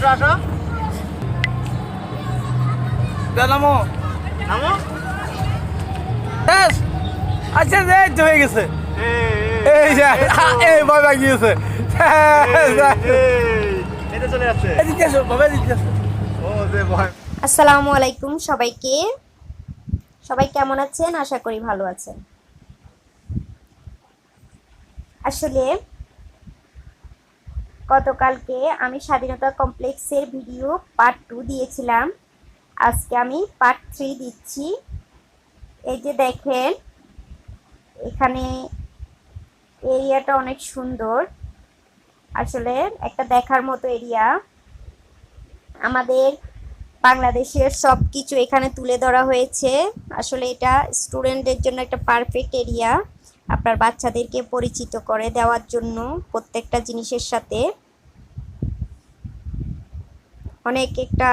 আসো আসো। নামো আচ্ছা যে এই তো হয়ে গেছে। এই, এই যে এই তো। এই বাবা গিয়েছে এই, এই, এটা চলে যাচ্ছে। এদিকে এসো বাবা এদিকে এসো ও যে ভয়। আসসালামু আলাইকুম সবাইকে। সবাই কেমন আছেন? আশা করি ভালো আছেন। আসলে গতকালকে আমি স্বাধীনতা কমপ্লেক্সের ভিডিও পার্ট টু দিয়েছিলাম। আজকে আমি পার্ট থ্রি দিচ্ছি। এই যে দেখেন, এখানে এরিয়াটা অনেক সুন্দর। আসলে একটা দেখার মতো এরিয়া আমাদের বাংলাদেশের সব কিছু এখানে তুলে ধরা হয়েছে। আসলে এটা স্টুডেন্টদের জন্য একটা পারফেক্ট এরিয়া আপনার বাচ্চাদেরকে পরিচিত করে দেওয়ার জন্য প্রত্যেকটা জিনিসের সাথে অনেক একটা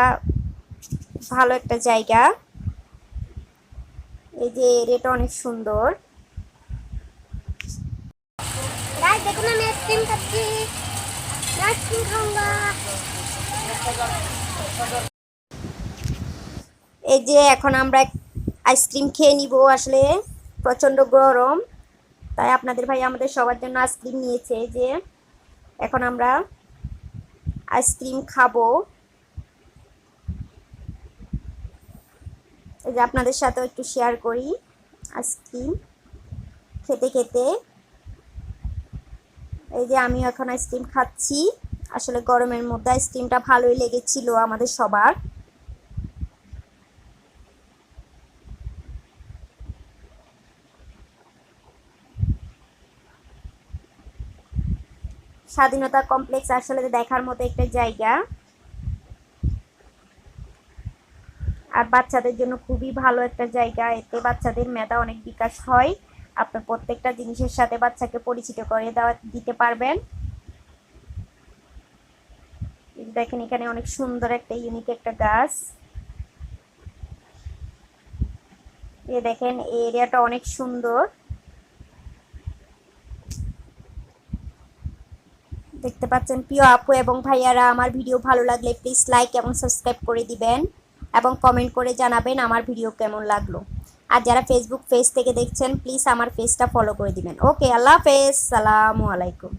ভালো একটা জায়গা। এই যে এরিয়াটা অনেক সুন্দর। গাইস দেখুন আমি আইসক্রিম খাচ্ছি। আইসক্রিম খাऊंगा এই যে এখন আমরা আইসক্রিম খেয়ে নিব আসলে। প্রচণ্ড গরম। তাই আপনাদের ভাই আমাদের সবার জন্য আইসক্রিম নিয়েছে যে। এখন আমরা আইসক্রিম খাব। এই যে আপনাদের সাথেও একটু শেয়ার করি আইসক্রিম খেতে খেতে। এই যে আমিও এখন আইসক্রিম খাচ্ছি। আসলে গরমের মধ্যে আইসক্রিমটা ভালোই লেগেছিল আমাদের সবার। স্বাধীনতা কমপ্লেক্স আসলে দেখার মতো একটা জায়গা। আর বাচ্চাদের জন্য খুবই ভালো একটা জায়গা। এতে বাচ্চাদের মেধা অনেক বিকাশ হয়। আপনার প্রত্যেকটা জিনিসের সাথে বাচ্চাকে পরিচিত করে দেওয়া, দিতে পারবেন। দেখেন, এখানে অনেক সুন্দর একটা ইউনিক একটা গাছ। এ দেখেন, এই এরিয়াটা অনেক সুন্দর। দেখতে পাচ্ছেন প্রিয় আপু এবং ভাইয়ারা, আমার ভিডিও ভালো লাগলে প্লিজ লাইক এবং সাবস্ক্রাইব করে দিবেন এবং কমেন্ট করে জানাবেন আমার ভিডিও কেমন লাগল। আর যারা ফেসবুক পেজ থেকে দেখছেন প্লিজ আমার পেজটা ফলো করে দিবেন। ওকে আল্লাহ হাফেজ, সালামু আলাইকুম।